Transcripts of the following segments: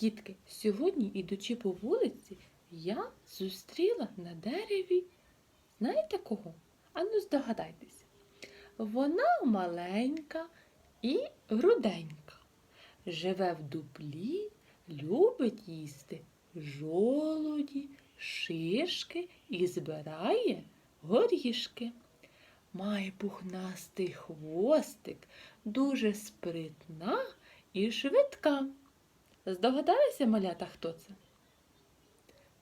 Дітки, сьогодні, ідучи по вулиці, я зустріла на дереві. Знаєте кого? Ану, здогадайтеся. Вона маленька і руденька. Живе в дуплі, любить їсти жолуді, шишки і збирає горішки. Має пухнастий хвостик, дуже спритна і швидка. Здогадалися, малята, хто це?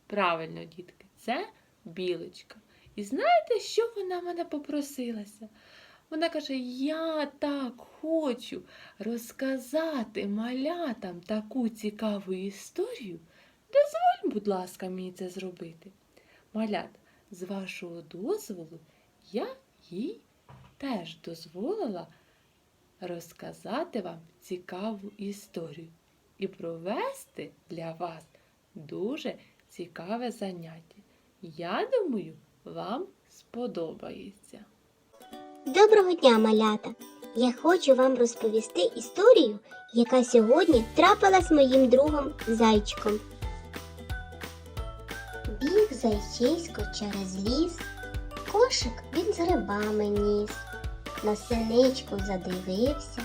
Правильно, дітки, це білочка. І знаєте, що вона мене попросилася? Вона каже: Я так хочу розказати малятам таку цікаву історію. Дозволь, будь ласка, мені це зробити. Малят, з вашого дозволу, я їй теж дозволила розказати вам цікаву історію і провести для вас дуже цікаве заняття. Я думаю, вам сподобається. Доброго дня, малята! Я хочу вам розповісти історію, яка сьогодні трапилась моїм другом зайчиком. Біг зайчисько через ліс, кошик він з грибами ніс, на синичку задивився,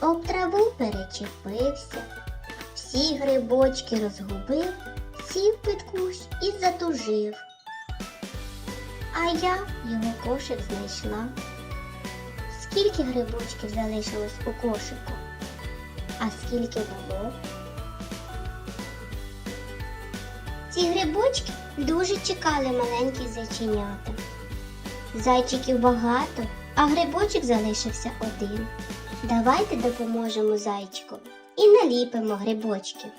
об траву перечепився, всі грибочки розгубив, сів під кущ і затужив. А я його кошик знайшла. Скільки грибочків залишилось у кошику? А скільки було? Ці грибочки дуже чекали маленькі зайченята. Зайчиків багато, а грибочок залишився один. Давайте допоможемо зайчику і наліпимо грибочків.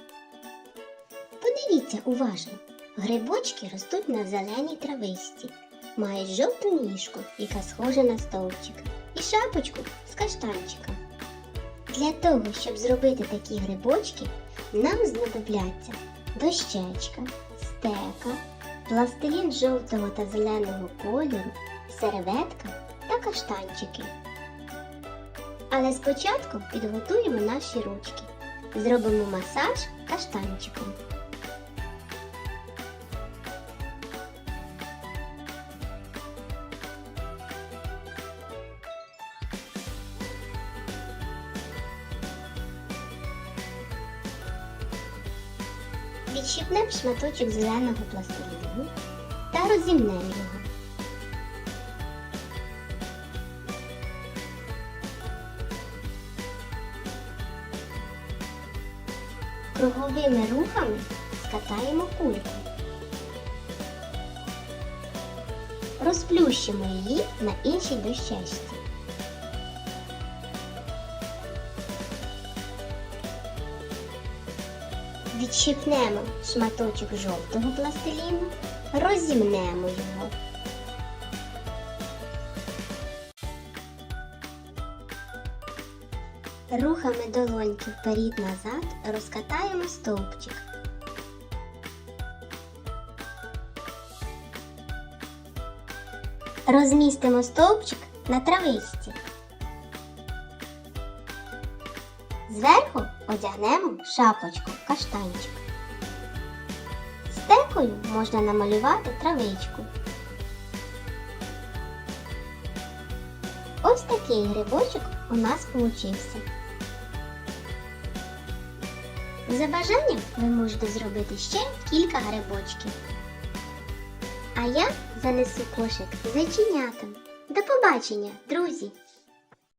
Подивіться уважно, грибочки ростуть на зеленій трависті, мають жовту ніжку, яка схожа на стовпчик, і шапочку з каштанчика. Для того, щоб зробити такі грибочки, нам знадобляться дощечка, стека, пластилін жовтого та зеленого кольору, серветка та каштанчики. Але спочатку підготуємо наші ручки. Зробимо масаж каштанчиком. Відщипнемо шматочок зеленого пластиліну та розімнемо його. Круговими рухами скатаємо кульку. Розплющимо її на іншій дощечці. Відщипнемо шматочок жовтого пластиліну, розімнемо його. Рухами долоньки вперед-назад розкатаємо стовпчик. Розмістимо стовпчик на трависті. Зверху одягнемо шапочку каштанчик. Стекою можна намалювати травичку. Ось такий грибочок у нас получився. За бажанням ви можете зробити ще кілька грибочків. А я занесу кошик зайченятам. До побачення, друзі!